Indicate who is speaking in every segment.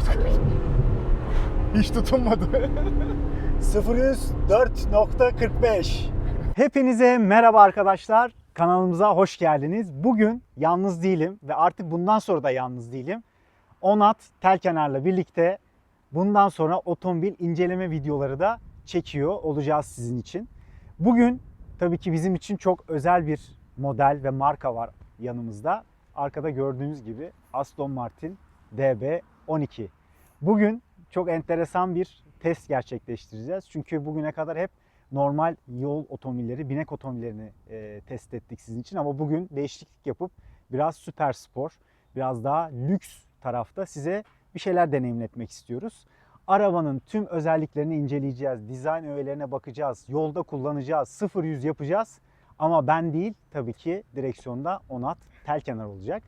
Speaker 1: artık. Hiç tutunmadı.
Speaker 2: 004.45 Hepinize merhaba arkadaşlar. Kanalımıza hoş geldiniz. Bugün yalnız değilim ve artık bundan sonra da yalnız değilim. Onat Telkener'le birlikte bundan sonra otomobil inceleme videoları da çekiyor olacağız sizin için. Bugün tabii ki bizim için çok özel bir model ve marka var yanımızda. Arkada gördüğünüz gibi Aston Martin DB12. Bugün çok enteresan bir test gerçekleştireceğiz. Çünkü bugüne kadar hep normal yol otomobilleri, binek otomobillerini e, test ettik sizin için. Ama bugün değişiklik yapıp biraz süper spor, biraz daha lüks tarafta size bir şeyler deneyimletmek istiyoruz. Arabanın tüm özelliklerini inceleyeceğiz, dizayn öğelerine bakacağız, yolda kullanacağız, 0-100 yapacağız. Ama ben değil tabii ki direksiyonda Onat Telkenar olacak.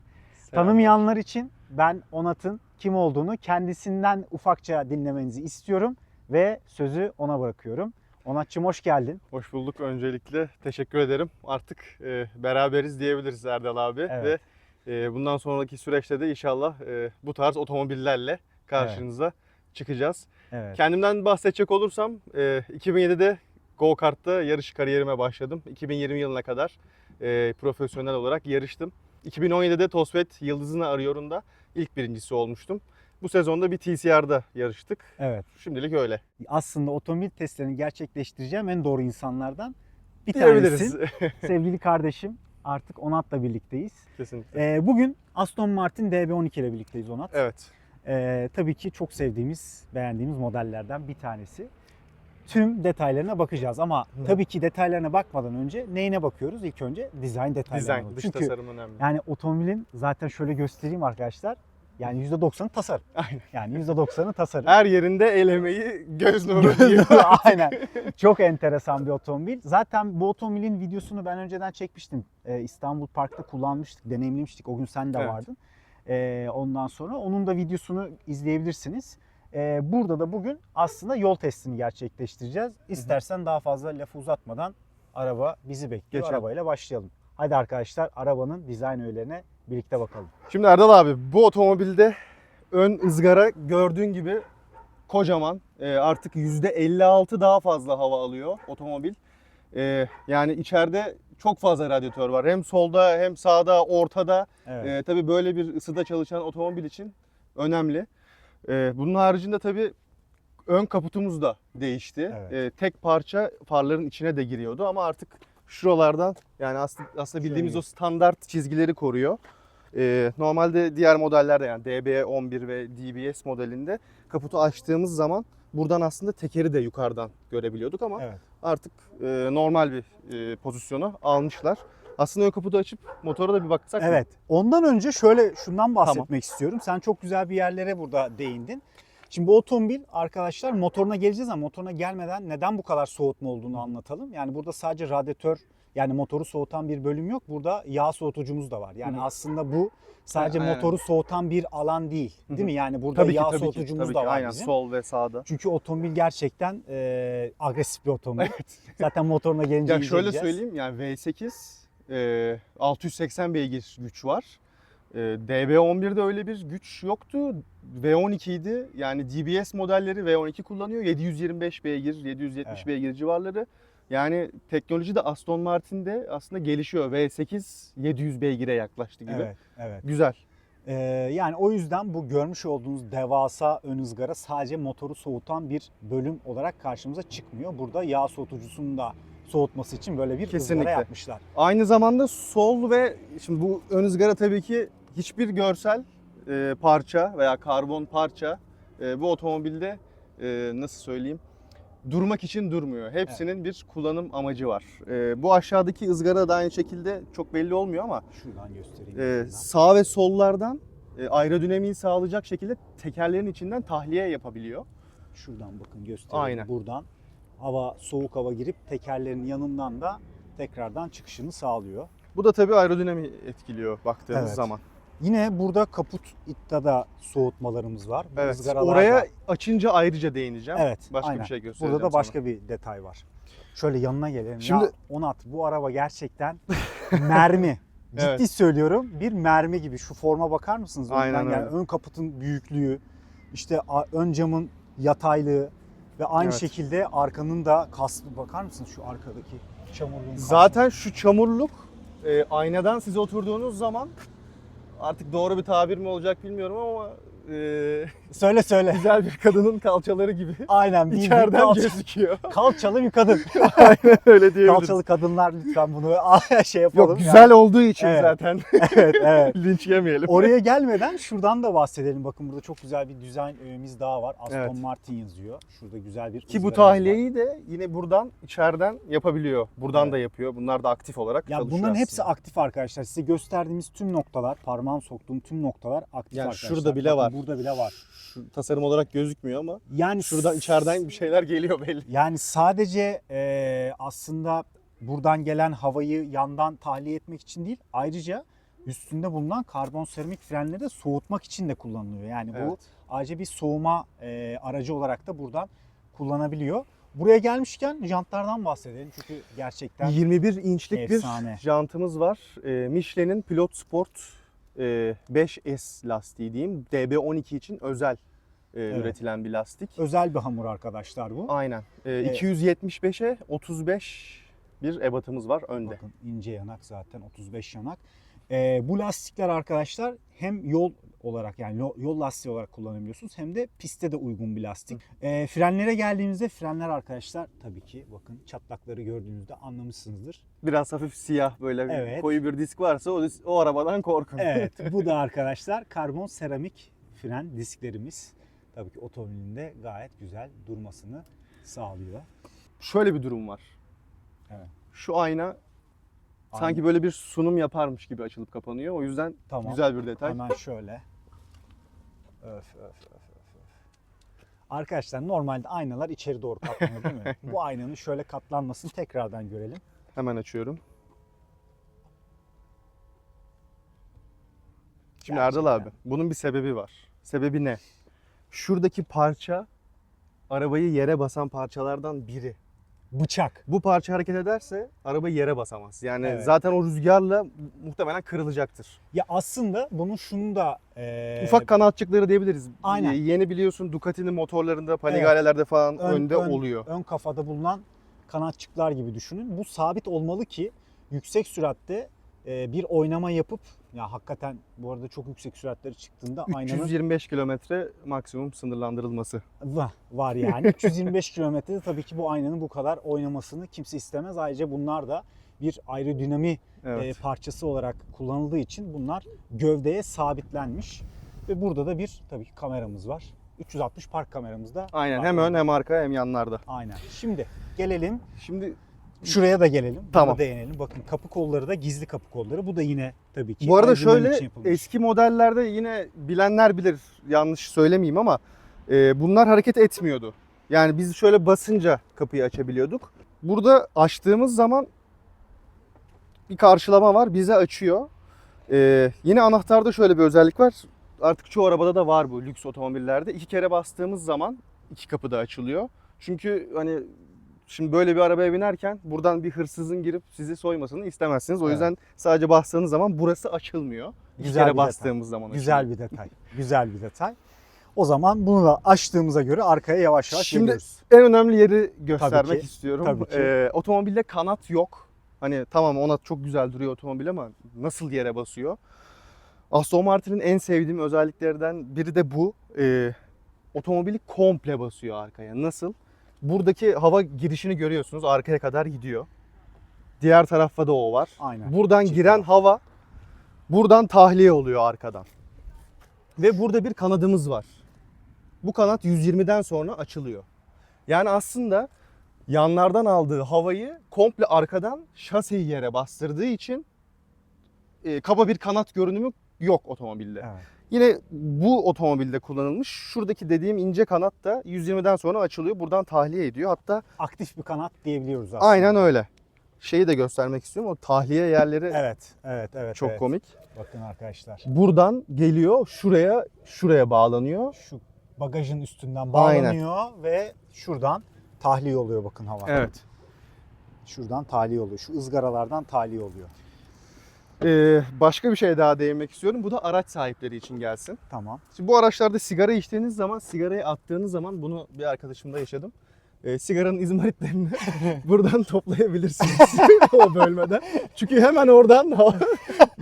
Speaker 2: Tanımayanlar için ben Onat'ın kim olduğunu kendisinden ufakça dinlemenizi istiyorum ve sözü ona bırakıyorum. Onatçım hoş geldin.
Speaker 1: Hoş bulduk öncelikle. Teşekkür ederim. Artık e, beraberiz diyebiliriz Erdal abi.
Speaker 2: Evet.
Speaker 1: Ve e, bundan sonraki süreçte de inşallah e, bu tarz otomobillerle karşınıza çıkacağız.
Speaker 2: Evet.
Speaker 1: Kendimden bahsedecek olursam e, 2007'de go kart'ta yarış kariyerime başladım. 2020 yılına kadar e, profesyonel olarak yarıştım. 2017'de Tosvet Yıldızını Arıyorum da ilk birincisi olmuştum. Bu sezonda bir TCR'da yarıştık.
Speaker 2: Evet.
Speaker 1: Şimdilik öyle.
Speaker 2: Aslında otomobil testlerini gerçekleştireceğim en doğru insanlardan bir tanesi. Sevgili kardeşim artık Onat'la birlikteyiz.
Speaker 1: Kesinlikle.
Speaker 2: Ee, bugün Aston Martin DB12 ile birlikteyiz Onat.
Speaker 1: Evet.
Speaker 2: Ee, tabii ki çok sevdiğimiz, beğendiğimiz modellerden bir tanesi. Tüm detaylarına bakacağız ama
Speaker 1: Hı.
Speaker 2: tabii ki detaylarına bakmadan önce neyine bakıyoruz? İlk önce dizayn detaylarına
Speaker 1: Dizayn,
Speaker 2: bakıyoruz.
Speaker 1: dış
Speaker 2: Çünkü
Speaker 1: tasarım önemli.
Speaker 2: yani otomobilin zaten şöyle göstereyim arkadaşlar. Yani %90'ı tasarım.
Speaker 1: Aynen.
Speaker 2: Yani %90'ı tasarım.
Speaker 1: Her yerinde el emeği göz nuru.
Speaker 2: Aynen. Çok enteresan bir otomobil. Zaten bu otomobilin videosunu ben önceden çekmiştim. Ee, İstanbul Park'ta kullanmıştık, deneyimlemiştik. O gün sen de
Speaker 1: Evet.
Speaker 2: vardın. Ee, ondan sonra onun da videosunu izleyebilirsiniz. Ee, burada da bugün aslında yol testini gerçekleştireceğiz. İstersen daha fazla lafı uzatmadan araba bizi bekliyor.
Speaker 1: Geçelim.
Speaker 2: Arabayla başlayalım. Hadi arkadaşlar arabanın dizayn öğelerine birlikte bakalım.
Speaker 1: Şimdi Erdal abi bu otomobilde ön ızgara gördüğün gibi kocaman. Ee, artık %56 daha fazla hava alıyor otomobil. Ee, yani içeride çok fazla radyatör var. Hem solda hem sağda, ortada.
Speaker 2: Evet.
Speaker 1: Ee, tabii böyle bir ısıda çalışan otomobil için önemli. Ee, bunun haricinde tabii ön kaputumuz da değişti.
Speaker 2: Evet.
Speaker 1: Ee, tek parça farların içine de giriyordu ama artık şuralardan yani aslında, aslında bildiğimiz
Speaker 2: Şöyle.
Speaker 1: o standart çizgileri koruyor. Ee, normalde diğer modellerde yani DB11 ve DBS modelinde kaputu açtığımız zaman buradan aslında tekeri de yukarıdan görebiliyorduk ama
Speaker 2: Evet.
Speaker 1: artık e, normal bir e, pozisyonu almışlar. Aslında ön kaputu açıp motora da bir baksak mı?
Speaker 2: Evet. Ondan önce şöyle şundan bahsetmek istiyorum. Sen çok güzel bir yerlere burada değindin. Şimdi bu otomobil arkadaşlar motoruna geleceğiz ama motoruna gelmeden neden bu kadar soğutma olduğunu anlatalım. Yani burada sadece radyatör yani motoru soğutan bir bölüm yok. Burada yağ soğutucumuz da var. Yani
Speaker 1: Hı hı.
Speaker 2: aslında bu sadece
Speaker 1: Aynen.
Speaker 2: motoru soğutan bir alan değil. Değil mi? Yani burada
Speaker 1: Tabii ki
Speaker 2: yağ
Speaker 1: tabii ki.
Speaker 2: soğutucumuz
Speaker 1: Tabii
Speaker 2: da
Speaker 1: ki.
Speaker 2: var
Speaker 1: Aynen
Speaker 2: bizim.
Speaker 1: sol ve sağda.
Speaker 2: Çünkü otomobil gerçekten e, agresif bir otomobil. Zaten motoruna gelince
Speaker 1: Ya şöyle söyleyeyim yani V8 e, 680 beygir güç var. E, DB11'de öyle bir güç yoktu. V12 idi. Yani DBS modelleri V12 kullanıyor. 725 beygir, 770
Speaker 2: Evet.
Speaker 1: beygir civarları. Yani teknoloji de Aston Martin'de aslında gelişiyor. V8 700 beygire yaklaştı gibi.
Speaker 2: Evet, evet.
Speaker 1: Güzel.
Speaker 2: Ee, yani o yüzden bu görmüş olduğunuz devasa ön ızgara sadece motoru soğutan bir bölüm olarak karşımıza çıkmıyor. Burada yağ soğutucusunu da soğutması için böyle bir
Speaker 1: Kesinlikle.
Speaker 2: yapmışlar.
Speaker 1: Aynı zamanda sol ve şimdi bu ön ızgara tabii ki hiçbir görsel e, parça veya karbon parça e, bu otomobilde e, nasıl söyleyeyim durmak için durmuyor. Hepsinin bir kullanım amacı var. E, bu aşağıdaki ızgara da aynı şekilde çok belli olmuyor ama
Speaker 2: Şuradan göstereyim.
Speaker 1: e, sağ ve sollardan e, aerodinamiği sağlayacak şekilde tekerlerin içinden tahliye yapabiliyor.
Speaker 2: Şuradan bakın göstereyim.
Speaker 1: Aynen.
Speaker 2: Buradan hava soğuk hava girip tekerlerin yanından da tekrardan çıkışını sağlıyor.
Speaker 1: Bu da tabii aerodinamiği etkiliyor baktığımız
Speaker 2: Evet.
Speaker 1: zaman.
Speaker 2: Yine burada kaput da soğutmalarımız var. Bu
Speaker 1: Evet. Oraya açınca ayrıca değineceğim.
Speaker 2: Evet.
Speaker 1: Başka
Speaker 2: aynen.
Speaker 1: bir şey göstereceğim
Speaker 2: Burada da
Speaker 1: sana.
Speaker 2: başka bir detay var. Şöyle yanına gelelim.
Speaker 1: Şimdi-
Speaker 2: ya Onat bu araba gerçekten mermi. Ciddi
Speaker 1: Evet.
Speaker 2: söylüyorum bir mermi gibi. Şu forma bakar mısınız?
Speaker 1: Aynen öyle.
Speaker 2: ön kaputun büyüklüğü. işte ön camın yataylığı ve aynı
Speaker 1: Evet.
Speaker 2: şekilde arkanın da kaslı bakar mısın şu arkadaki çamurluğun kaslı.
Speaker 1: Zaten şu çamurluk e, aynadan siz oturduğunuz zaman artık doğru bir tabir mi olacak bilmiyorum ama e,
Speaker 2: söyle söyle.
Speaker 1: güzel bir kadının kalçaları gibi
Speaker 2: Aynen bildiğin
Speaker 1: içeriden
Speaker 2: kalça-
Speaker 1: gözüküyor.
Speaker 2: kalçalı bir kadın.
Speaker 1: Aynen öyle diyebiliriz.
Speaker 2: Kalçalı kadınlar lütfen bunu şey yapalım.
Speaker 1: Yok güzel olduğu için
Speaker 2: Evet.
Speaker 1: zaten
Speaker 2: evet evet.
Speaker 1: linç yemeyelim.
Speaker 2: Oraya gelmeden şuradan da bahsedelim. Bakın burada çok güzel bir dizayn öğemiz daha var. Aston
Speaker 1: Evet.
Speaker 2: Martin yazıyor. Şurada güzel bir
Speaker 1: Ki bu
Speaker 2: ızgaramız var.
Speaker 1: tahliyeyi de yine buradan içeriden yapabiliyor. Buradan
Speaker 2: Evet.
Speaker 1: da yapıyor. Bunlar da aktif olarak
Speaker 2: Ya
Speaker 1: çalışıyor
Speaker 2: bunların hepsi
Speaker 1: aslında.
Speaker 2: aktif arkadaşlar. Size gösterdiğimiz tüm noktalar, parmağım soktuğum tüm noktalar aktif
Speaker 1: Yani
Speaker 2: arkadaşlar.
Speaker 1: şurada bile var.
Speaker 2: Burada bile var.
Speaker 1: Şu tasarım olarak gözükmüyor ama
Speaker 2: Yani
Speaker 1: şuradan içeriden bir şeyler geliyor belli.
Speaker 2: Yani sadece e, aslında buradan gelen havayı yandan tahliye etmek için değil, ayrıca üstünde bulunan karbon seramik frenleri de soğutmak için de kullanılıyor. Yani bu
Speaker 1: Evet.
Speaker 2: ayrıca bir soğuma e, aracı olarak da buradan kullanabiliyor. Buraya gelmişken jantlardan bahsedelim çünkü gerçekten
Speaker 1: 21 inçlik
Speaker 2: Efsane.
Speaker 1: bir jantımız var. Ee, Michelin'in Pilot Sport e, 5S lastiği diyeyim. DB12 için özel e, üretilen bir lastik.
Speaker 2: özel bir hamur arkadaşlar bu.
Speaker 1: Aynen. Ee,
Speaker 2: Evet.
Speaker 1: 275'e 35 bir ebatımız var önde.
Speaker 2: Bakın ince yanak zaten 35 yanak. Ee, bu lastikler arkadaşlar hem yol olarak yani yol, lastiği olarak kullanabiliyorsunuz hem de pistte de uygun bir lastik. Ee, frenlere geldiğimizde frenler arkadaşlar tabii ki bakın çatlakları gördüğünüzde anlamışsınızdır.
Speaker 1: Biraz hafif siyah böyle bir
Speaker 2: Evet.
Speaker 1: koyu bir disk varsa o, o arabadan korkun.
Speaker 2: Evet bu da arkadaşlar karbon seramik fren disklerimiz. Tabii ki otomobilinde gayet güzel durmasını sağlıyor.
Speaker 1: Şöyle bir durum var.
Speaker 2: Evet.
Speaker 1: Şu ayna sanki böyle bir sunum yaparmış gibi açılıp kapanıyor. O yüzden
Speaker 2: Tamam.
Speaker 1: güzel bir detay.
Speaker 2: Hemen şöyle. Öf öf öf. Arkadaşlar normalde aynalar içeri doğru katlanır değil mi? Bu aynanın şöyle katlanmasını tekrardan görelim.
Speaker 1: Hemen açıyorum. Şimdi
Speaker 2: Gerçekten.
Speaker 1: Erdal abi bunun bir sebebi var. Sebebi ne? Şuradaki parça arabayı yere basan parçalardan biri.
Speaker 2: Bıçak.
Speaker 1: Bu parça hareket ederse araba yere basamaz. Yani
Speaker 2: Evet.
Speaker 1: zaten o rüzgarla muhtemelen kırılacaktır.
Speaker 2: Ya aslında bunun şunu da eee,
Speaker 1: Ufak kanatçıkları diyebiliriz.
Speaker 2: Aynen.
Speaker 1: Yeni biliyorsun Ducati'nin motorlarında, Panigalelerde falan
Speaker 2: ön-
Speaker 1: önde
Speaker 2: ön-
Speaker 1: oluyor.
Speaker 2: ön kafada bulunan kanatçıklar gibi düşünün. Bu sabit olmalı ki yüksek süratte bir oynama yapıp ya hakikaten bu arada çok yüksek süratleri çıktığında aynanın
Speaker 1: 325 kilometre maksimum sınırlandırılması.
Speaker 2: Va- var yani. 325 kilometrede tabii ki bu aynanın bu kadar oynamasını kimse istemez. Ayrıca bunlar da bir aerodinami
Speaker 1: Evet.
Speaker 2: e, parçası olarak kullanıldığı için bunlar gövdeye sabitlenmiş. Ve burada da bir tabii ki kameramız var. 360 park kameramız da
Speaker 1: Aynen
Speaker 2: var.
Speaker 1: hem ön hem arka hem yanlarda.
Speaker 2: Aynen. Şimdi gelelim
Speaker 1: Şimdi
Speaker 2: şuraya da gelelim. Buna
Speaker 1: Tamam.
Speaker 2: değinelim. Bakın kapı kolları da gizli kapı kolları. Bu da yine tabii ki
Speaker 1: bu arada şöyle eski modellerde yine bilenler bilir yanlış söylemeyeyim ama e, bunlar hareket etmiyordu. Yani biz şöyle basınca kapıyı açabiliyorduk. Burada açtığımız zaman bir karşılama var bize açıyor. E, yine anahtarda şöyle bir özellik var. Artık çoğu arabada da var bu lüks otomobillerde. İki kere bastığımız zaman iki kapı da açılıyor. Çünkü hani şimdi böyle bir arabaya binerken buradan bir hırsızın girip sizi soymasını istemezsiniz. O
Speaker 2: Evet.
Speaker 1: yüzden sadece bastığınız zaman burası açılmıyor.
Speaker 2: Güzel
Speaker 1: kere
Speaker 2: bir
Speaker 1: bastığımız zaman
Speaker 2: Güzel
Speaker 1: açılıyor.
Speaker 2: bir detay. Güzel bir detay. O zaman bunu da açtığımıza göre arkaya yavaş yavaş
Speaker 1: Şimdi-
Speaker 2: geliyoruz.
Speaker 1: En önemli yeri göstermek
Speaker 2: ki,
Speaker 1: istiyorum.
Speaker 2: tabii ki.
Speaker 1: Ee, otomobilde kanat yok. Hani tamam ona çok güzel duruyor otomobil ama nasıl yere basıyor? Aston Martin'in en sevdiğim özelliklerden biri de bu. Ee, otomobili komple basıyor arkaya. Nasıl? Buradaki hava girişini görüyorsunuz. Arkaya kadar gidiyor. Diğer tarafta da o var.
Speaker 2: Aynen.
Speaker 1: Buradan
Speaker 2: Çift
Speaker 1: giren
Speaker 2: taraf.
Speaker 1: hava buradan tahliye oluyor arkadan. Ve burada bir kanadımız var. Bu kanat 120'den sonra açılıyor. Yani aslında yanlardan aldığı havayı komple arkadan şaseyi yere bastırdığı için e, kaba bir kanat görünümü yok otomobilde.
Speaker 2: Evet.
Speaker 1: Yine bu otomobilde kullanılmış. Şuradaki dediğim ince kanat da 120'den sonra açılıyor. Buradan tahliye ediyor. Hatta
Speaker 2: Aktif bir kanat diyebiliyoruz aslında.
Speaker 1: aynen öyle. Şeyi de göstermek istiyorum. O tahliye yerleri
Speaker 2: Evet, evet, evet.
Speaker 1: çok
Speaker 2: evet.
Speaker 1: komik.
Speaker 2: Bakın arkadaşlar.
Speaker 1: Buradan geliyor şuraya şuraya bağlanıyor.
Speaker 2: Şu bagajın üstünden bağlanıyor ve şuradan tahliye oluyor bakın hava.
Speaker 1: Evet.
Speaker 2: Şuradan tahliye oluyor. Şu ızgaralardan tahliye oluyor.
Speaker 1: Ee, başka bir şey daha değinmek istiyorum. Bu da araç sahipleri için gelsin.
Speaker 2: Tamam.
Speaker 1: Şimdi bu araçlarda sigara içtiğiniz zaman, sigarayı attığınız zaman bunu bir arkadaşımda yaşadım. Ee, sigaranın izmaritlerini buradan toplayabilirsiniz o bölmeden. Çünkü hemen oradan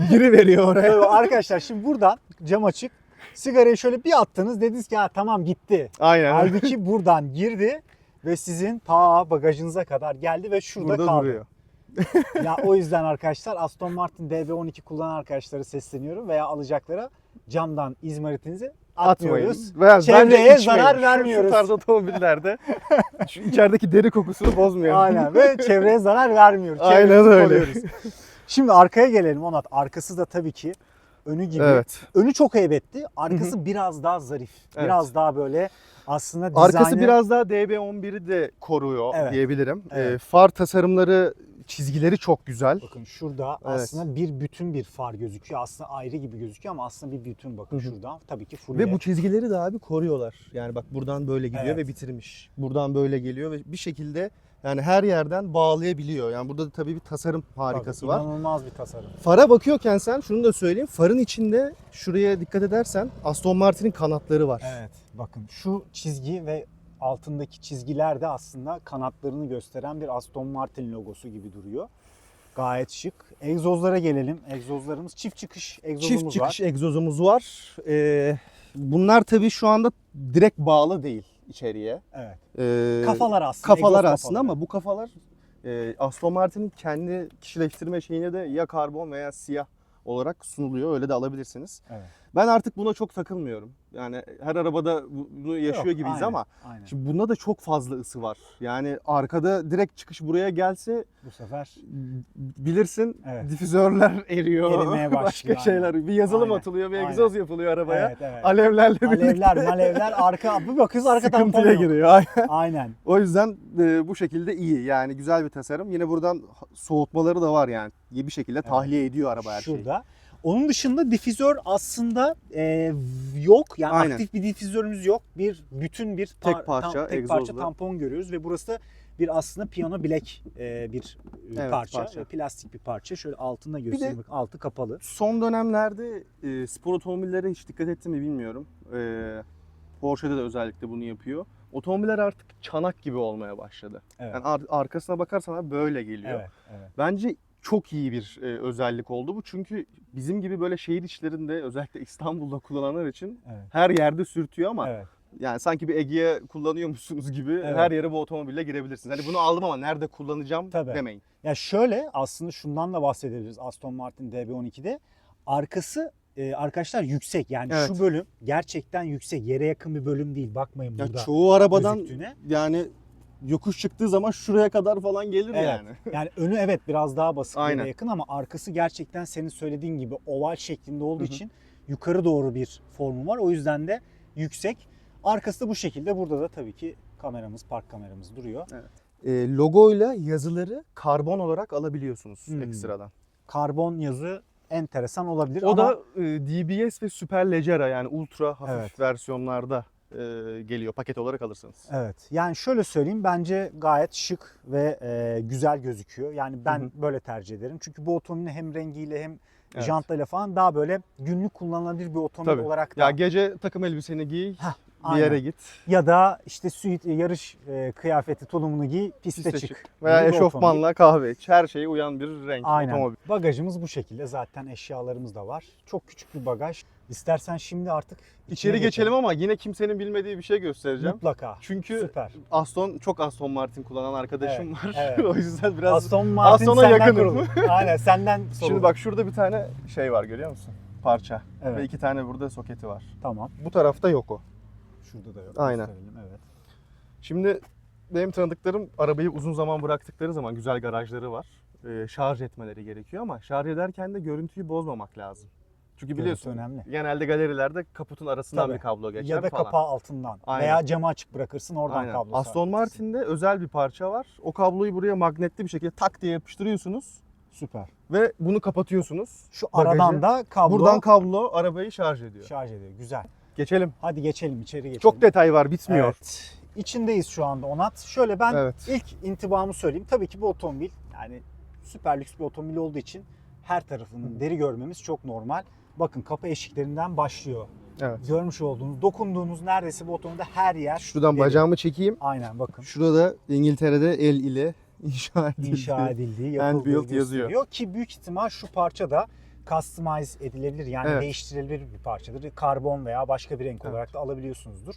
Speaker 1: giri veriyor oraya.
Speaker 2: Evet, arkadaşlar şimdi buradan cam açık. Sigarayı şöyle bir attınız dediniz ki ha, tamam gitti.
Speaker 1: Aynen.
Speaker 2: Halbuki buradan girdi ve sizin ta bagajınıza kadar geldi ve şurada
Speaker 1: Burada
Speaker 2: kaldı.
Speaker 1: duruyor.
Speaker 2: ya o yüzden arkadaşlar Aston Martin DB12 kullanan arkadaşlara sesleniyorum veya alacaklara camdan izmaritinizi atmıyoruz.
Speaker 1: Veya
Speaker 2: Çevreye zarar vermiyoruz.
Speaker 1: Şu tarz otomobillerde şu içerideki deri kokusunu bozmuyor.
Speaker 2: Aynen ve çevreye zarar vermiyoruz.
Speaker 1: Aynen öyle.
Speaker 2: koruyoruz. Şimdi arkaya gelelim Onat. Arkası da tabii ki önü gibi.
Speaker 1: Evet.
Speaker 2: Önü çok heybetli. Arkası biraz daha zarif.
Speaker 1: Evet.
Speaker 2: Biraz daha böyle aslında
Speaker 1: Arkası
Speaker 2: dizaynı-
Speaker 1: biraz daha DB11'i de koruyor
Speaker 2: Evet.
Speaker 1: diyebilirim.
Speaker 2: Evet.
Speaker 1: Ee, far tasarımları, çizgileri çok güzel.
Speaker 2: Bakın şurada
Speaker 1: Evet.
Speaker 2: aslında bir bütün bir far gözüküyor. Aslında ayrı gibi gözüküyor ama aslında bir bütün bakın
Speaker 1: Hı hı.
Speaker 2: şurada. Tabii ki full
Speaker 1: Ve bu çizgileri de abi koruyorlar. Yani bak buradan böyle gidiyor
Speaker 2: Evet.
Speaker 1: ve bitirmiş. Buradan böyle geliyor ve bir şekilde yani her yerden bağlayabiliyor. Yani burada da tabii bir tasarım harikası var.
Speaker 2: İnanılmaz bir tasarım.
Speaker 1: Fara bakıyorken sen şunu da söyleyeyim. Farın içinde şuraya dikkat edersen Aston Martin'in kanatları var.
Speaker 2: Evet. Bakın şu çizgi ve altındaki çizgiler de aslında kanatlarını gösteren bir Aston Martin logosu gibi duruyor. Gayet şık. Egzozlara gelelim. Egzozlarımız çift çıkış egzozumuz
Speaker 1: Çift çıkış
Speaker 2: var.
Speaker 1: egzozumuz var. Ee, bunlar tabii şu anda direkt bağlı değil içeriye.
Speaker 2: Evet.
Speaker 1: Ee,
Speaker 2: Kafalar aslında.
Speaker 1: kafalar aslında ama bu kafalar e, Aston Martin'in kendi kişileştirme şeyine de ya karbon veya siyah olarak sunuluyor. Öyle de alabilirsiniz.
Speaker 2: Evet.
Speaker 1: Ben artık buna çok takılmıyorum. Yani her arabada bunu yaşıyor
Speaker 2: Yok,
Speaker 1: gibiyiz
Speaker 2: aynen,
Speaker 1: ama
Speaker 2: Aynen.
Speaker 1: şimdi bunda da çok fazla ısı var. Yani arkada direkt çıkış buraya gelse
Speaker 2: Bu sefer
Speaker 1: bilirsin
Speaker 2: Evet.
Speaker 1: difüzörler eriyor.
Speaker 2: Erimeye başlıyor,
Speaker 1: Başka şeyler. Bir yazılım
Speaker 2: Aynen.
Speaker 1: atılıyor, bir
Speaker 2: Aynen.
Speaker 1: egzoz yapılıyor arabaya.
Speaker 2: evet, evet.
Speaker 1: Alevlerle birlikte
Speaker 2: Alevler, malevler, arka, bu bakıyoruz arka tampon
Speaker 1: sıkıntıya giriyor. Aynen.
Speaker 2: Aynen.
Speaker 1: O yüzden e, bu şekilde iyi. Yani güzel bir tasarım. Yine buradan soğutmaları da var yani. Bir şekilde tahliye ediyor araba her şeyi.
Speaker 2: Şurada. Onun dışında difüzör aslında e, yok. Yani
Speaker 1: Aynen.
Speaker 2: aktif bir difüzörümüz yok. Bir bütün bir
Speaker 1: Tek
Speaker 2: par-
Speaker 1: parça,
Speaker 2: tam- tek parça tampon görüyoruz ve burası da bir aslında piyano bilek e, bir e,
Speaker 1: Evet,
Speaker 2: parça.
Speaker 1: parça.
Speaker 2: Plastik bir parça. Şöyle altında göstereyim. Bak, altı kapalı.
Speaker 1: Son dönemlerde e, spor otomobillere hiç dikkat ettim mi bilmiyorum. E, Porsche'de de özellikle bunu yapıyor. Otomobiller artık çanak gibi olmaya başladı.
Speaker 2: Evet.
Speaker 1: Yani ar- arkasına bakarsan böyle geliyor.
Speaker 2: evet, evet.
Speaker 1: Bence çok iyi bir e, özellik oldu bu. Çünkü bizim gibi böyle şehir içlerinde özellikle İstanbul'da kullananlar için
Speaker 2: Evet.
Speaker 1: her yerde sürtüyor ama
Speaker 2: evet.
Speaker 1: yani sanki bir Egea kullanıyormuşsunuz gibi
Speaker 2: Evet.
Speaker 1: her yere bu otomobille girebilirsiniz. Hani bunu aldım ama nerede kullanacağım
Speaker 2: Tabii.
Speaker 1: demeyin.
Speaker 2: Ya şöyle aslında şundan da bahsedebiliriz Aston Martin DB12'de. Arkası e, arkadaşlar yüksek. Yani
Speaker 1: Evet.
Speaker 2: şu bölüm gerçekten yüksek. Yere yakın bir bölüm değil. Bakmayın
Speaker 1: Ya
Speaker 2: burada.
Speaker 1: çoğu arabadan
Speaker 2: gözüktüğüne.
Speaker 1: yani yokuş çıktığı zaman şuraya kadar falan gelir
Speaker 2: Evet.
Speaker 1: yani.
Speaker 2: Yani önü evet biraz daha basık
Speaker 1: Aynen.
Speaker 2: yakın ama arkası gerçekten senin söylediğin gibi oval şeklinde olduğu
Speaker 1: Hı hı.
Speaker 2: için yukarı doğru bir formu var. O yüzden de yüksek. Arkası da bu şekilde. Burada da tabii ki kameramız, park kameramız duruyor.
Speaker 1: E, logoyla yazıları karbon olarak alabiliyorsunuz
Speaker 2: Hmm.
Speaker 1: ekstradan.
Speaker 2: Karbon yazı enteresan olabilir
Speaker 1: O
Speaker 2: ama
Speaker 1: da e, DBS ve Superleggera yani ultra hafif
Speaker 2: Evet.
Speaker 1: versiyonlarda e, geliyor paket olarak alırsanız.
Speaker 2: Evet. Yani şöyle söyleyeyim bence gayet şık ve e, güzel gözüküyor. Yani ben
Speaker 1: Hı hı.
Speaker 2: böyle tercih ederim. Çünkü bu otomobilin hem rengiyle hem
Speaker 1: Evet.
Speaker 2: jantlayla falan daha böyle günlük kullanılabilir bir otomobil
Speaker 1: Tabii.
Speaker 2: olarak da
Speaker 1: Ya gece takım elbiseni giy,
Speaker 2: Heh,
Speaker 1: bir
Speaker 2: aynen.
Speaker 1: yere git,
Speaker 2: ya da işte suit yarış e, kıyafeti tulumunu giy piste,
Speaker 1: piste
Speaker 2: çık.
Speaker 1: çık. Veya
Speaker 2: gibi bir otomobil.
Speaker 1: eşofmanla kahve iç. Her şeye uyan bir renk
Speaker 2: Aynen.
Speaker 1: otomobil.
Speaker 2: Bagajımız bu şekilde. Zaten eşyalarımız da var. Çok küçük bir bagaj. İstersen şimdi artık
Speaker 1: İçeri geçelim ama yine kimsenin bilmediği bir şey göstereceğim.
Speaker 2: Mutlaka.
Speaker 1: Çünkü
Speaker 2: Süper.
Speaker 1: Aston çok Aston Martin kullanan arkadaşım
Speaker 2: Evet,
Speaker 1: var.
Speaker 2: evet.
Speaker 1: o yüzden biraz
Speaker 2: Aston Martin
Speaker 1: Aston'a yakınım.
Speaker 2: Aynen senden sorulur.
Speaker 1: Şimdi bak şurada bir tane şey var görüyor musun? Parça.
Speaker 2: Evet.
Speaker 1: Ve iki tane burada soketi var.
Speaker 2: Tamam.
Speaker 1: Bu tarafta yok o.
Speaker 2: Şurada da yok.
Speaker 1: Aynen.
Speaker 2: Gösterelim, Evet.
Speaker 1: Şimdi benim tanıdıklarım arabayı uzun zaman bıraktıkları zaman güzel garajları var. Ee, şarj etmeleri gerekiyor ama şarj ederken de görüntüyü bozmamak lazım. Çünkü biliyorsun
Speaker 2: Görüntü önemli.
Speaker 1: genelde galerilerde kaputun arasından
Speaker 2: Tabii.
Speaker 1: bir kablo geçer
Speaker 2: Ya da
Speaker 1: falan.
Speaker 2: kapağı altından.
Speaker 1: Aynen.
Speaker 2: Veya camı açık bırakırsın oradan
Speaker 1: Aynen.
Speaker 2: kablo
Speaker 1: Aston. Martin'de özel bir parça var. O kabloyu buraya magnetli bir şekilde tak diye yapıştırıyorsunuz
Speaker 2: Süper.
Speaker 1: ve bunu kapatıyorsunuz.
Speaker 2: Şu
Speaker 1: Bagajı.
Speaker 2: aradan da kablo
Speaker 1: Buradan kablo arabayı şarj ediyor.
Speaker 2: şarj ediyor. Güzel.
Speaker 1: Geçelim.
Speaker 2: Hadi geçelim içeri geçelim.
Speaker 1: Çok detay var bitmiyor.
Speaker 2: Evet. İçindeyiz şu anda Onat. Şöyle ben
Speaker 1: Evet.
Speaker 2: ilk intibamı söyleyeyim. Tabii ki bu otomobil yani süper lüks bir otomobil olduğu için her tarafının deri görmemiz çok normal. Bakın kapı eşiklerinden başlıyor.
Speaker 1: Evet.
Speaker 2: Görmüş olduğunuz, dokunduğunuz neredeyse bu otomobilde her yer
Speaker 1: Şuradan
Speaker 2: deri.
Speaker 1: bacağımı çekeyim.
Speaker 2: Aynen bakın.
Speaker 1: Şurada İngiltere'de el ile inşa edildi.
Speaker 2: inşa edildiği, yapıldığı
Speaker 1: yazıyor.
Speaker 2: Ki büyük ihtimal şu parça da customize edilebilir yani
Speaker 1: Evet.
Speaker 2: değiştirilebilir bir parçadır. Karbon veya başka bir renk
Speaker 1: Evet.
Speaker 2: olarak da alabiliyorsunuzdur.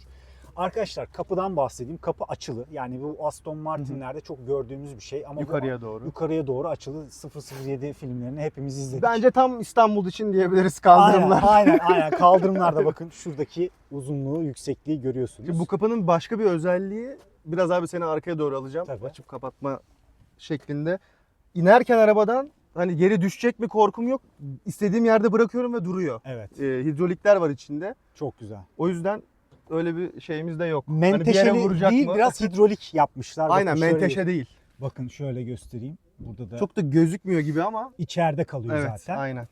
Speaker 2: Arkadaşlar kapıdan bahsedeyim. Kapı açılı. Yani bu Aston Martin'lerde çok gördüğümüz bir şey ama bu
Speaker 1: Yukarıya doğru.
Speaker 2: yukarıya doğru açılı 007 filmlerini hepimiz izledik.
Speaker 1: Bence tam İstanbul için diyebiliriz
Speaker 2: aynen,
Speaker 1: kaldırımlar.
Speaker 2: aynen aynen kaldırımlarda bakın şuradaki uzunluğu, yüksekliği görüyorsunuz.
Speaker 1: Şimdi bu kapının başka bir özelliği biraz abi seni arkaya doğru alacağım.
Speaker 2: Tabii.
Speaker 1: Açıp kapatma şeklinde. İnerken arabadan hani geri düşecek mi korkum yok. İstediğim yerde bırakıyorum ve duruyor.
Speaker 2: Evet.
Speaker 1: Ee, hidrolikler var içinde.
Speaker 2: Çok güzel.
Speaker 1: O yüzden öyle bir şeyimiz de yok. Hani bir
Speaker 2: Menteşeli
Speaker 1: vuracak
Speaker 2: değil
Speaker 1: mı?
Speaker 2: biraz hidrolik yapmışlar. Bakın
Speaker 1: Aynen
Speaker 2: şöyle-
Speaker 1: menteşe değil.
Speaker 2: Bakın şöyle göstereyim. Burada da
Speaker 1: Çok da gözükmüyor gibi ama
Speaker 2: içeride kalıyor
Speaker 1: evet
Speaker 2: zaten.
Speaker 1: aynen.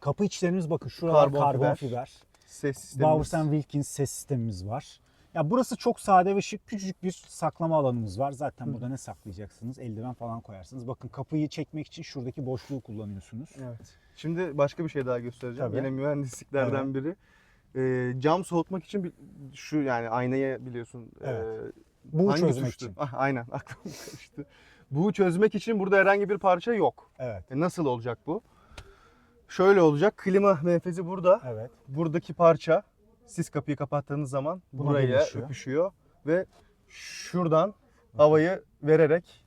Speaker 2: Kapı içlerimiz bakın şuralar karbon,
Speaker 1: Karbon
Speaker 2: fiber.
Speaker 1: fiber. Ses sistemimiz.
Speaker 2: Bowers Wilkins ses sistemimiz var. Ya burası çok sade ve şık küçücük bir saklama alanımız var. Zaten burada ne saklayacaksınız? Eldiven falan koyarsınız. Bakın kapıyı çekmek için şuradaki boşluğu kullanıyorsunuz.
Speaker 1: Evet. Şimdi başka bir şey daha göstereceğim.
Speaker 2: Tabii.
Speaker 1: Yine mühendisliklerden biri. Ee, cam soğutmak için bir, şu yani aynayı biliyorsun.
Speaker 2: Evet.
Speaker 1: ee,
Speaker 2: Buğu çözmek için.
Speaker 1: Ah, aynen aklım karıştı. Buğu çözmek için burada herhangi bir parça yok.
Speaker 2: Evet.
Speaker 1: E, nasıl olacak bu? Şöyle olacak. Klima menfezi burada.
Speaker 2: Evet.
Speaker 1: Buradaki parça siz kapıyı kapattığınız zaman
Speaker 2: Buna
Speaker 1: buraya
Speaker 2: dönüşüyor.
Speaker 1: öpüşüyor ve şuradan havayı vererek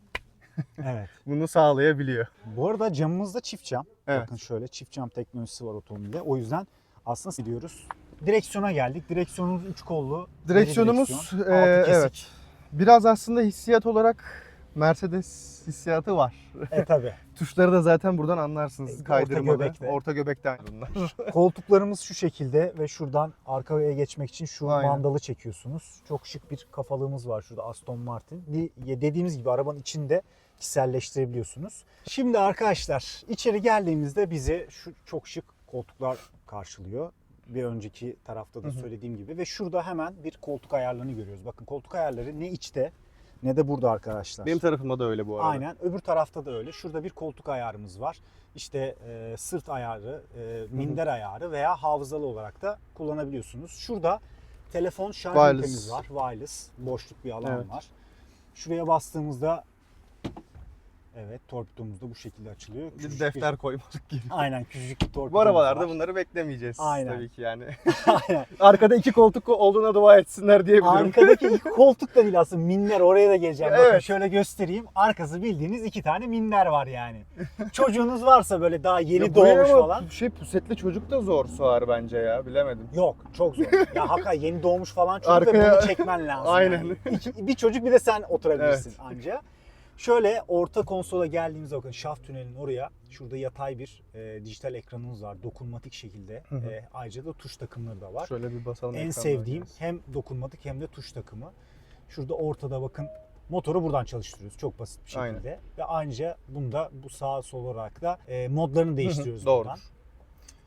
Speaker 2: Evet.
Speaker 1: bunu sağlayabiliyor.
Speaker 2: Bu arada camımız da çift cam.
Speaker 1: Evet.
Speaker 2: Bakın şöyle çift cam teknolojisi var otomobilde. O yüzden aslında gidiyoruz. Direksiyona geldik. Direksiyonumuz üç kollu.
Speaker 1: Direksiyonumuz
Speaker 2: direksiyon.
Speaker 1: e, evet. Biraz aslında hissiyat olarak Mercedes hissiyatı var.
Speaker 2: E tabi.
Speaker 1: Tuşları da zaten buradan anlarsınız.
Speaker 2: Orta
Speaker 1: Kaydırmalı.
Speaker 2: göbekte.
Speaker 1: Orta göbekten bunlar.
Speaker 2: Koltuklarımız şu şekilde ve şuradan arkaya geçmek için şu
Speaker 1: Aynen.
Speaker 2: mandalı çekiyorsunuz. Çok şık bir kafalığımız var şurada Aston Martin. Dediğimiz gibi arabanın içinde kişiselleştirebiliyorsunuz. Şimdi arkadaşlar içeri geldiğimizde bizi şu çok şık koltuklar karşılıyor. Bir önceki tarafta da söylediğim gibi ve şurada hemen bir koltuk ayarlarını görüyoruz. Bakın koltuk ayarları ne içte ne de burada arkadaşlar.
Speaker 1: Benim tarafımda da öyle bu arada.
Speaker 2: Aynen. Öbür tarafta da öyle. Şurada bir koltuk ayarımız var. İşte e, sırt ayarı, e, minder ayarı veya hafızalı olarak da kullanabiliyorsunuz. Şurada telefon şarj
Speaker 1: Wireless.
Speaker 2: ünitemiz var. Wireless. Boşluk bir alan
Speaker 1: Evet.
Speaker 2: var. Şuraya bastığımızda evet torpidomuz da bu şekilde açılıyor.
Speaker 1: Bir
Speaker 2: Küçücük
Speaker 1: defter koymadık gibi.
Speaker 2: Aynen küçücük bir torpidomuz
Speaker 1: Bu arabalarda
Speaker 2: var.
Speaker 1: bunları beklemeyeceğiz
Speaker 2: Aynen.
Speaker 1: tabii ki yani.
Speaker 2: Aynen.
Speaker 1: Arkada iki koltuk olduğuna dua etsinler diyebilirim.
Speaker 2: Arkadaki iki koltuk da değil aslında minder oraya da geleceğim. Bakın
Speaker 1: Evet.
Speaker 2: şöyle göstereyim. Arkası bildiğiniz iki tane minder var yani. Çocuğunuz varsa böyle daha yeni
Speaker 1: Ya
Speaker 2: doğmuş falan.
Speaker 1: Şey pusetli çocuk da zor sığar bence ya bilemedim.
Speaker 2: Yok çok zor. Ya hakikaten yeni doğmuş falan çocuk
Speaker 1: Arkaya-
Speaker 2: ve bunu çekmen lazım.
Speaker 1: Aynen.
Speaker 2: yani. İki- bir çocuk bir de sen oturabilirsin anca. Şöyle orta konsola geldiğimizde bakın şaft tünelin oraya şurada yatay bir e, dijital ekranımız var. Dokunmatik şekilde.
Speaker 1: Hı hı.
Speaker 2: E, ayrıca da tuş takımları da var.
Speaker 1: Şöyle bir basalım.
Speaker 2: en sevdiğim
Speaker 1: biraz.
Speaker 2: hem dokunmatik hem de tuş takımı. Şurada ortada bakın motoru buradan çalıştırıyoruz çok basit bir
Speaker 1: Aynen.
Speaker 2: şekilde. Ve ayrıca bunda bu sağ sol olarak da e, modlarını değiştiriyoruz
Speaker 1: Doğru.
Speaker 2: buradan.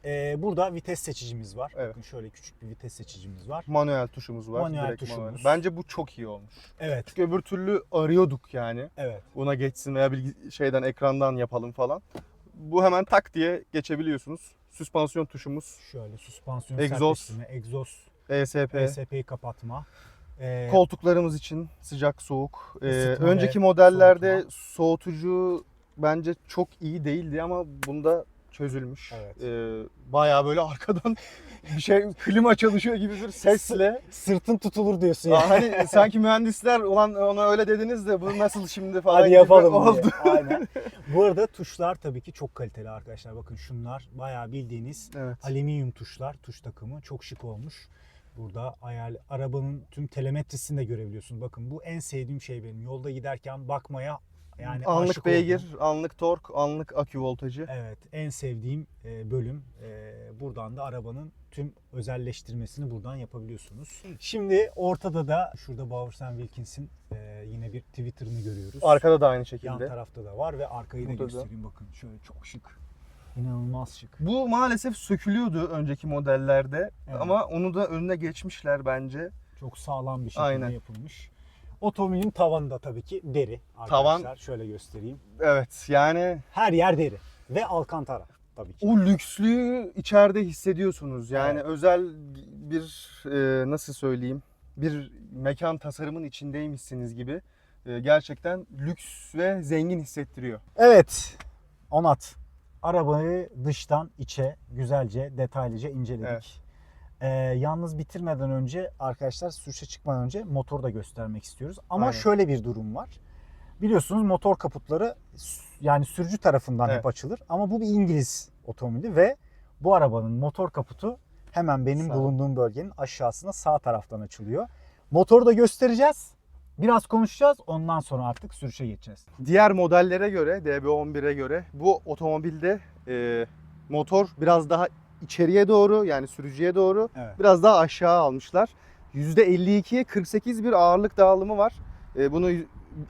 Speaker 2: E, burada vites seçicimiz var.
Speaker 1: Evet.
Speaker 2: Bakın şöyle küçük bir vites seçicimiz var.
Speaker 1: Manuel tuşumuz var.
Speaker 2: Manuel
Speaker 1: direkt
Speaker 2: tuşumuz.
Speaker 1: manuel. Bence bu çok iyi olmuş.
Speaker 2: Evet.
Speaker 1: Çünkü öbür türlü arıyorduk yani.
Speaker 2: Evet.
Speaker 1: Buna geçsin veya bilgi şeyden ekrandan yapalım falan. Bu hemen tak diye geçebiliyorsunuz. Süspansiyon tuşumuz,
Speaker 2: Şöyle süspansiyon
Speaker 1: Egzoz.
Speaker 2: egzoz,
Speaker 1: ESP,
Speaker 2: ESP'yi kapatma. E,
Speaker 1: koltuklarımız için sıcak soğuk. Ee, önceki modellerde
Speaker 2: soğutma.
Speaker 1: soğutucu bence çok iyi değildi ama bunda çözülmüş.
Speaker 2: Evet.
Speaker 1: Ee, bayağı böyle arkadan bir şey klima çalışıyor gibi bir sesle.
Speaker 2: sırtın tutulur diyorsun ya.
Speaker 1: Aa, hani sanki mühendisler ulan ona öyle dediniz de bu nasıl şimdi falan
Speaker 2: Hadi yapalım
Speaker 1: oldu.
Speaker 2: diye. Aynen. Bu arada tuşlar tabii ki çok kaliteli arkadaşlar. Bakın şunlar bayağı bildiğiniz
Speaker 1: Evet.
Speaker 2: alüminyum tuşlar, tuş takımı çok şık olmuş. Burada ayar, arabanın tüm telemetrisini de görebiliyorsunuz. Bakın bu en sevdiğim şey benim. Yolda giderken bakmaya yani
Speaker 1: anlık beygir, anlık tork, anlık akü voltajı.
Speaker 2: Evet, en sevdiğim e, bölüm. E, buradan da arabanın tüm özelleştirmesini buradan yapabiliyorsunuz. Şimdi ortada da şurada Bowers Wilkins'in e, yine bir Twitter'ını görüyoruz.
Speaker 1: Arkada da aynı
Speaker 2: Yan
Speaker 1: şekilde.
Speaker 2: tarafta da var ve arkayı da
Speaker 1: Burada da.
Speaker 2: göstereyim bakın. Şöyle çok şık. İnanılmaz şık.
Speaker 1: Bu maalesef sökülüyordu önceki modellerde
Speaker 2: Evet.
Speaker 1: ama onu da önüne geçmişler bence.
Speaker 2: Çok sağlam bir şekilde
Speaker 1: Aynen.
Speaker 2: yapılmış. Otomobilin tavanı da tabii ki deri arkadaşlar.
Speaker 1: Tavan-
Speaker 2: Şöyle göstereyim.
Speaker 1: Evet yani
Speaker 2: Her yer deri. ve Alcantara tabii ki.
Speaker 1: O lükslüğü içeride hissediyorsunuz. Yani
Speaker 2: Evet.
Speaker 1: özel bir e, nasıl söyleyeyim bir mekan tasarımın içindeymişsiniz gibi e, gerçekten lüks ve zengin hissettiriyor.
Speaker 2: Evet. Onat. Arabayı dıştan içe güzelce, detaylıca inceledik.
Speaker 1: Evet.
Speaker 2: Ee, yalnız bitirmeden önce arkadaşlar sürüşe çıkmadan önce motoru da göstermek istiyoruz. Ama
Speaker 1: Aynen.
Speaker 2: şöyle bir durum var. Biliyorsunuz motor kaputları yani sürücü tarafından hep
Speaker 1: Evet.
Speaker 2: açılır. Ama bu bir İngiliz otomobili ve bu arabanın motor kaputu hemen benim
Speaker 1: Sağ.
Speaker 2: bulunduğum bölgenin aşağısında sağ taraftan açılıyor. Motoru da göstereceğiz. Biraz konuşacağız. Ondan sonra artık sürüşe geçeceğiz.
Speaker 1: Diğer modellere göre DB11'e göre bu otomobilde e, motor biraz daha içeriye doğru yani sürücüye doğru
Speaker 2: Evet.
Speaker 1: biraz daha aşağı almışlar. %52'ye 48 bir ağırlık dağılımı var. E, bunu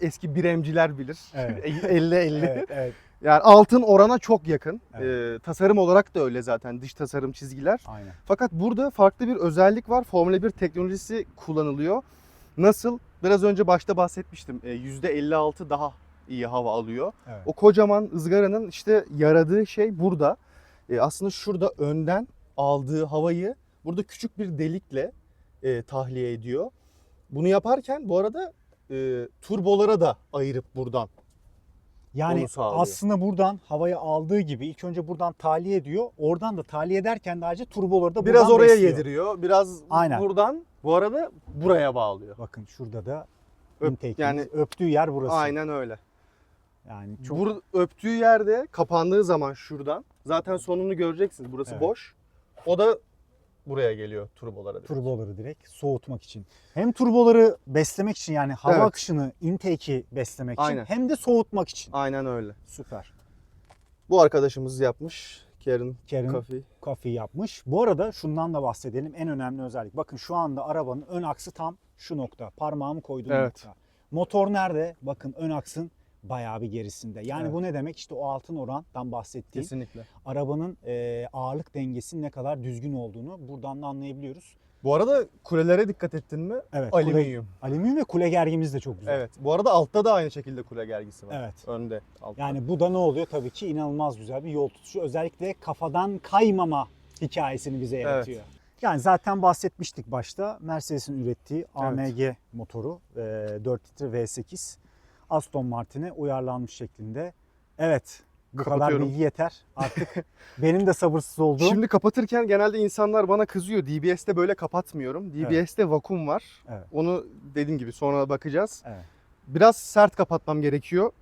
Speaker 1: eski biremciler bilir.
Speaker 2: Evet.
Speaker 1: 50-50.
Speaker 2: Evet, evet.
Speaker 1: Yani altın orana çok yakın.
Speaker 2: Evet.
Speaker 1: E, tasarım olarak da öyle zaten dış tasarım çizgiler.
Speaker 2: Aynen.
Speaker 1: Fakat burada farklı bir özellik var. Formula 1 teknolojisi kullanılıyor. Nasıl? Biraz önce başta bahsetmiştim. E, %56 daha iyi hava alıyor.
Speaker 2: Evet.
Speaker 1: O kocaman ızgaranın işte yaradığı şey burada. E, aslında şurada önden aldığı havayı burada küçük bir delikle e, tahliye ediyor. Bunu yaparken bu arada e, turbolara da ayırıp buradan.
Speaker 2: Yani aslında buradan havayı aldığı gibi ilk önce buradan tahliye ediyor. Oradan da tahliye ederken de ayrıca turboları da
Speaker 1: Biraz
Speaker 2: buradan
Speaker 1: oraya
Speaker 2: besliyor.
Speaker 1: yediriyor. Biraz
Speaker 2: Aynen.
Speaker 1: buradan bu arada buraya bağlıyor.
Speaker 2: Bakın şurada da
Speaker 1: Öp-
Speaker 2: intake'imiz.
Speaker 1: yani-
Speaker 2: öptüğü yer burası.
Speaker 1: Aynen öyle.
Speaker 2: Yani çok
Speaker 1: Bur öptüğü yerde kapandığı zaman şuradan zaten sonunu göreceksiniz. Burası
Speaker 2: Evet.
Speaker 1: boş. O da buraya geliyor turbolara. direkt.
Speaker 2: turboları direkt soğutmak için. Hem turboları beslemek için yani hava
Speaker 1: Evet.
Speaker 2: akışını, intake'i beslemek için
Speaker 1: Aynen.
Speaker 2: hem de soğutmak için.
Speaker 1: Aynen öyle.
Speaker 2: Süper.
Speaker 1: Bu arkadaşımız yapmış. Karen
Speaker 2: Karen
Speaker 1: Coffee.
Speaker 2: Coffee yapmış. Bu arada şundan da bahsedelim. En önemli özellik. Bakın şu anda arabanın ön aksı tam şu nokta. Parmağımı koyduğum
Speaker 1: Evet.
Speaker 2: nokta. Motor nerede? Bakın ön aksın bayağı bir gerisinde. Yani
Speaker 1: Evet.
Speaker 2: bu ne demek? İşte o altın orandan bahsettiğim
Speaker 1: Kesinlikle.
Speaker 2: arabanın e, ağırlık dengesinin ne kadar düzgün olduğunu buradan da anlayabiliyoruz.
Speaker 1: Bu arada kulelere dikkat ettin mi?
Speaker 2: Evet. Kule,
Speaker 1: Alüminyum.
Speaker 2: alüminyum ve kule gergimiz de çok güzel.
Speaker 1: Evet. Bu arada altta da aynı şekilde kule gergisi var.
Speaker 2: Evet.
Speaker 1: Önde. Altta.
Speaker 2: Yani bu da ne oluyor? Tabii ki inanılmaz güzel bir yol tutuşu. Özellikle kafadan kaymama hikayesini bize yaratıyor. Yani zaten bahsetmiştik başta. Mercedes'in ürettiği AMG motoru e, 4 litre V8 Aston Martin'e uyarlanmış şekilde. Evet. Bu kadar bilgi yeter. Artık benim de sabırsız olduğum.
Speaker 1: Şimdi kapatırken genelde insanlar bana kızıyor. DBS'te böyle kapatmıyorum. DBS'te vakum var.
Speaker 2: Evet.
Speaker 1: Onu dediğim gibi sonra bakacağız.
Speaker 2: Evet.
Speaker 1: Biraz sert kapatmam gerekiyor.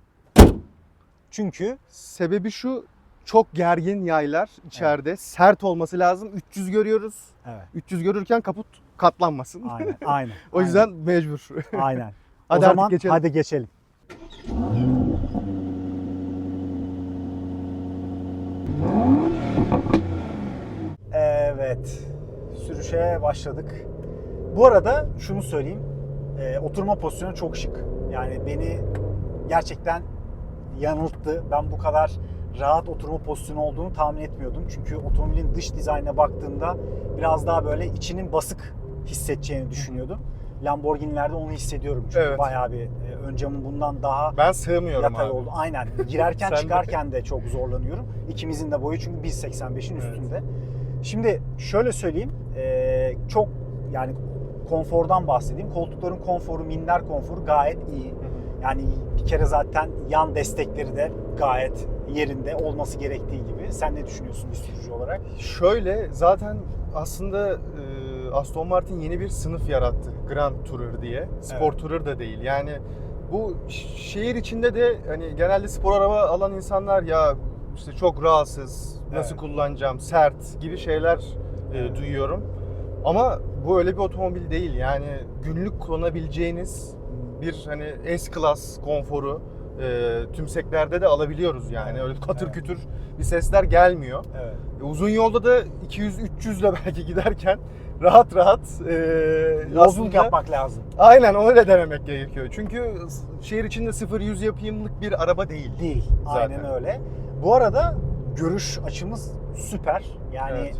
Speaker 2: Çünkü
Speaker 1: Sebebi şu çok gergin yaylar içeride. Sert olması lazım. 300 görüyoruz.
Speaker 2: evet.
Speaker 1: 300 görürken kaput katlanmasın.
Speaker 2: Aynen. Aynen.
Speaker 1: o yüzden mecbur.
Speaker 2: aynen. aynen.
Speaker 1: Hadi
Speaker 2: o zaman
Speaker 1: geçelim.
Speaker 2: hadi geçelim. Evet. Sürüşe başladık. Bu arada şunu söyleyeyim. e, oturma pozisyonu çok şık. Yani beni gerçekten yanılttı. Ben bu kadar rahat oturma pozisyonu olduğunu tahmin etmiyordum. Çünkü otomobilin dış dizaynına baktığımda biraz daha böyle içinin basık hissedeceğini düşünüyordum. Lamborghini'lerde onu hissediyorum. Çünkü
Speaker 1: Evet.
Speaker 2: bayağı bir e, ön camın bundan daha
Speaker 1: Ben sığmıyorum
Speaker 2: yatay
Speaker 1: abi.
Speaker 2: oldu. Aynen. Girerken
Speaker 1: Sen de.
Speaker 2: çıkarken de çok zorlanıyorum. İkimizin de boyu çünkü 1.85'in
Speaker 1: Evet.
Speaker 2: üstünde. Şimdi şöyle söyleyeyim. e, çok yani konfordan bahsedeyim. Koltukların konforu, minder konforu gayet iyi. Yani bir kere zaten yan destekleri de gayet yerinde olması gerektiği gibi. Sen ne düşünüyorsun bir sürücü olarak?
Speaker 1: Şöyle zaten aslında e, Aston Martin yeni bir sınıf yarattı. Grand Tourer diye. Spor
Speaker 2: Evet.
Speaker 1: Tourer da değil. Yani bu şehir içinde de hani genelde spor araba alan insanlar ya işte çok rahatsız, nasıl
Speaker 2: Evet.
Speaker 1: kullanacağım, sert gibi şeyler e, duyuyorum. Ama bu öyle bir otomobil değil. Yani günlük kullanabileceğiniz bir hani S-Class konforu e, tümseklerde de alabiliyoruz yani.
Speaker 2: Evet.
Speaker 1: Öyle katır
Speaker 2: Evet.
Speaker 1: kütür bir sesler gelmiyor.
Speaker 2: Evet.
Speaker 1: E, Uzun yolda da 200-300 ile belki giderken rahat rahat e,
Speaker 2: Yolculuk yapmak lazım.
Speaker 1: Aynen öyle denemek gerekiyor. Çünkü şehir içinde 0-100 yapayımlık bir araba değil.
Speaker 2: Değil.
Speaker 1: Zaten.
Speaker 2: Aynen öyle. Bu arada görüş açımız süper. Yani
Speaker 1: Evet.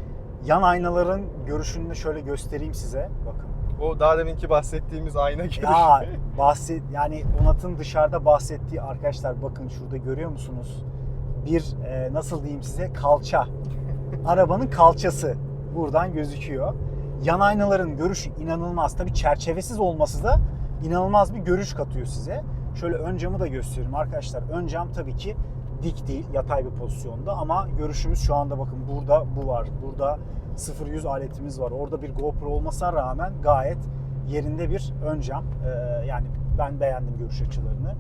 Speaker 2: yan aynaların görüşünü şöyle göstereyim size. Bakın.
Speaker 1: O daha deminki bahsettiğimiz ayna görüşü.
Speaker 2: Ya bahset yani Onat'ın dışarıda bahsettiği arkadaşlar bakın şurada görüyor musunuz? bir e, nasıl diyeyim size kalça. Arabanın kalçası buradan gözüküyor. Yan aynaların görüşü inanılmaz. Tabii çerçevesiz olması da inanılmaz bir görüş katıyor size. Şöyle ön camı da göstereyim arkadaşlar. Ön cam tabii ki dik değil, yatay bir pozisyonda ama görüşümüz şu anda bakın burada bu var. Burada 0-100 aletimiz var. Orada bir GoPro olmasına rağmen gayet yerinde bir ön cam. Ee, yani ben beğendim görüş açılarını.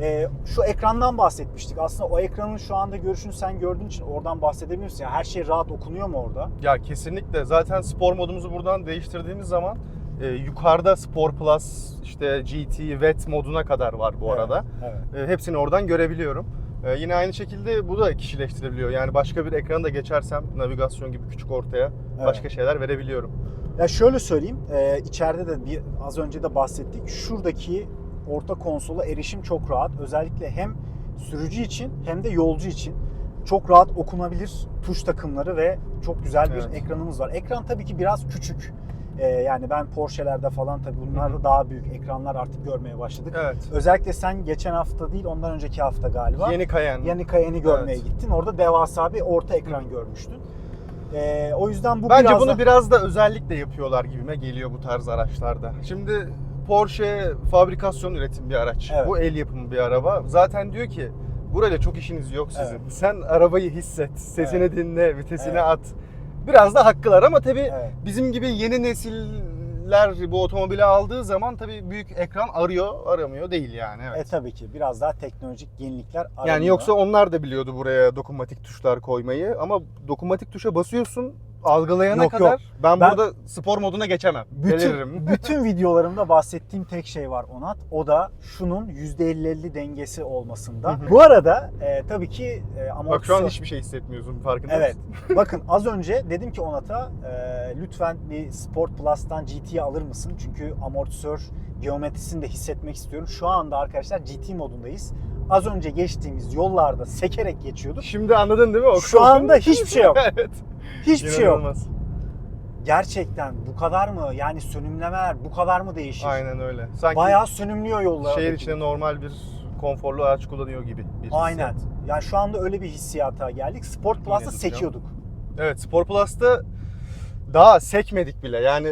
Speaker 2: Ee, şu ekrandan bahsetmiştik. Aslında o ekranın şu anda görüşünü sen gördüğün için oradan bahsedebilirsin. Yani her şey rahat okunuyor mu orada?
Speaker 1: Ya kesinlikle. Zaten spor modumuzu buradan değiştirdiğimiz zaman e, yukarıda Spor Plus, işte GT, VET moduna kadar var bu arada.
Speaker 2: Evet.
Speaker 1: E, hepsini oradan görebiliyorum. E, yine aynı şekilde bu da kişileştirebiliyor. Yani başka bir ekrana da geçersem navigasyon gibi küçük ortaya başka şeyler verebiliyorum.
Speaker 2: Ya şöyle söyleyeyim, e, içeride de bir az önce de bahsettik. Şuradaki orta konsola erişim çok rahat. Özellikle hem sürücü için hem de yolcu için çok rahat okunabilir tuş takımları ve çok güzel bir
Speaker 1: Evet.
Speaker 2: ekranımız var. Ekran tabii ki biraz küçük. E, yani ben Porsche'lerde falan tabii bunlarda daha büyük ekranlar artık görmeye başladık.
Speaker 1: Evet.
Speaker 2: Özellikle sen geçen hafta değil ondan önceki hafta galiba.
Speaker 1: Yeni Cayenne.
Speaker 2: Yeni Cayenne'i görmeye
Speaker 1: Evet.
Speaker 2: gittin. Orada devasa bir orta ekran görmüştün. E, o yüzden bu
Speaker 1: Bence
Speaker 2: biraz
Speaker 1: bunu
Speaker 2: da-
Speaker 1: biraz da özellikle yapıyorlar gibime geliyor bu tarz araçlarda. Şimdi Porsche fabrikasyon üretim bir araç.
Speaker 2: Evet.
Speaker 1: Bu el yapımı bir araba. Zaten diyor ki burayla çok işiniz yok sizin.
Speaker 2: Evet.
Speaker 1: Sen arabayı hisset, sesini
Speaker 2: Evet.
Speaker 1: dinle, vitesini
Speaker 2: Evet.
Speaker 1: at. Biraz da haklılar ama tabii
Speaker 2: Evet.
Speaker 1: bizim gibi yeni nesiller bu otomobili aldığı zaman tabii büyük ekran arıyor, aramıyor değil yani. Evet.
Speaker 2: E tabii ki biraz daha teknolojik yenilikler aranıyor.
Speaker 1: Yani yoksa onlar da biliyordu buraya dokunmatik tuşlar koymayı ama dokunmatik tuşa basıyorsun algılayana
Speaker 2: Yok,
Speaker 1: kadar
Speaker 2: yok.
Speaker 1: ben,
Speaker 2: Ben-
Speaker 1: burada spor moduna geçemem. Deliririm.
Speaker 2: bütün, bütün videolarımda bahsettiğim tek şey var Onat. O da şunun %50-50 dengesi olmasında.
Speaker 1: Hı hı.
Speaker 2: Bu arada e, tabii ki e, amortisör...
Speaker 1: Bak şu an hiçbir şey hissetmiyorsun farkında
Speaker 2: Evet.
Speaker 1: mısın?
Speaker 2: Bakın az önce dedim ki Onat'a e, lütfen bir Sport Plus'tan GT'yi alır mısın? Çünkü amortisör geometrisini de hissetmek istiyorum. Şu anda arkadaşlar GT modundayız. Az önce geçtiğimiz yollarda sekerek geçiyorduk.
Speaker 1: Şimdi anladın değil mi? O
Speaker 2: Şu anda hiçbir şey yok.
Speaker 1: evet.
Speaker 2: Hiçbir şey yok.
Speaker 1: İnanılmaz.
Speaker 2: Gerçekten bu kadar mı? Yani sönümlemeler bu kadar mı değişir?
Speaker 1: Aynen öyle. Sanki
Speaker 2: Bayağı sönümlüyor yollar.
Speaker 1: şehir içinde normal bir konforlu araç kullanıyor gibi bir
Speaker 2: Aynen.
Speaker 1: hissiyat.
Speaker 2: Yani şu anda öyle bir hissiyata geldik. Sport Plus'ta
Speaker 1: tutacağım.
Speaker 2: sekiyorduk.
Speaker 1: Evet Spor Plus'ta daha sekmedik bile. Yani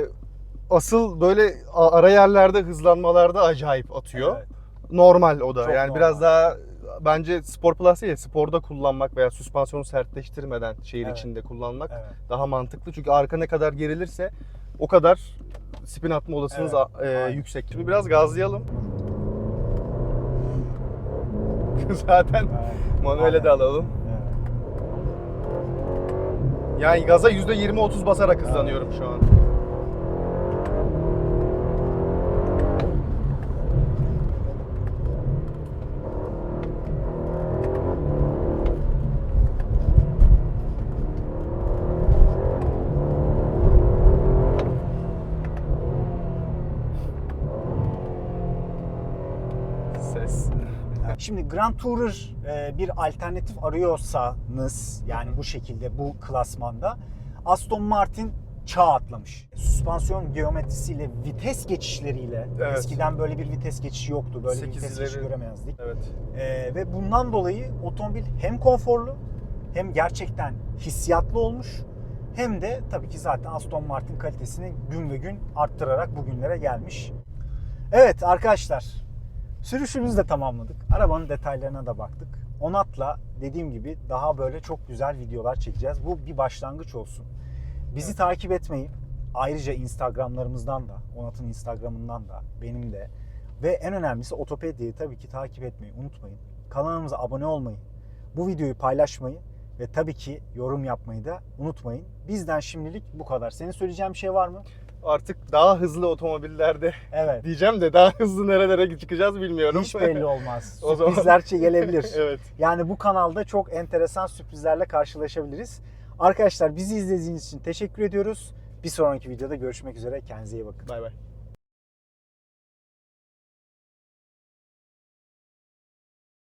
Speaker 1: asıl böyle a- ara yerlerde hızlanmalarda acayip atıyor.
Speaker 2: Evet.
Speaker 1: Normal o da.
Speaker 2: Çok
Speaker 1: yani
Speaker 2: normal.
Speaker 1: biraz daha bence Spor Plus değil, sporda kullanmak veya süspansiyonu sertleştirmeden şehir
Speaker 2: Evet.
Speaker 1: içinde kullanmak
Speaker 2: Evet.
Speaker 1: daha mantıklı. Çünkü arka ne kadar gerilirse o kadar spin atma olasılığınız
Speaker 2: Evet,
Speaker 1: e, yüksek. Şimdi biraz gazlayalım. Zaten
Speaker 2: Evet.
Speaker 1: manuele de alalım.
Speaker 2: Evet.
Speaker 1: Yani gaza %20-30 basarak hızlanıyorum şu an.
Speaker 2: Şimdi Grand Tourer e, bir alternatif arıyorsanız yani bu şekilde bu klasmanda Aston Martin çağ atlamış. Süspansiyon geometrisiyle vites geçişleriyle
Speaker 1: Evet.
Speaker 2: eskiden böyle bir vites geçişi yoktu. Böyle bir vites geçişi göremezdik.
Speaker 1: Evet.
Speaker 2: E, ve bundan dolayı otomobil hem konforlu hem gerçekten hissiyatlı olmuş hem de tabii ki zaten Aston Martin kalitesini gün ve gün arttırarak bugünlere gelmiş. Evet arkadaşlar sürüşümüzü de tamamladık. Arabanın detaylarına da baktık. Onat'la dediğim gibi daha böyle çok güzel videolar çekeceğiz. Bu bir başlangıç olsun. Bizi takip etmeyi ayrıca Instagramlarımızdan da, Onat'ın Instagram'ından da, benim de ve en önemlisi Otopedia'yı tabii ki takip etmeyi unutmayın. Kanalımıza abone olmayı, bu videoyu paylaşmayı ve tabii ki yorum yapmayı da unutmayın. Bizden şimdilik bu kadar. Senin söyleyeceğin bir şey var mı?
Speaker 1: Artık daha hızlı otomobillerde
Speaker 2: Evet.
Speaker 1: diyeceğim de daha hızlı nerelere çıkacağız bilmiyorum.
Speaker 2: Hiç belli olmaz.
Speaker 1: O zaman-
Speaker 2: Sürprizler gelebilir.
Speaker 1: evet.
Speaker 2: Yani bu kanalda çok enteresan sürprizlerle karşılaşabiliriz. Arkadaşlar bizi izlediğiniz için teşekkür ediyoruz. Bir sonraki videoda görüşmek üzere. Kendinize iyi bakın.
Speaker 1: Bay bay.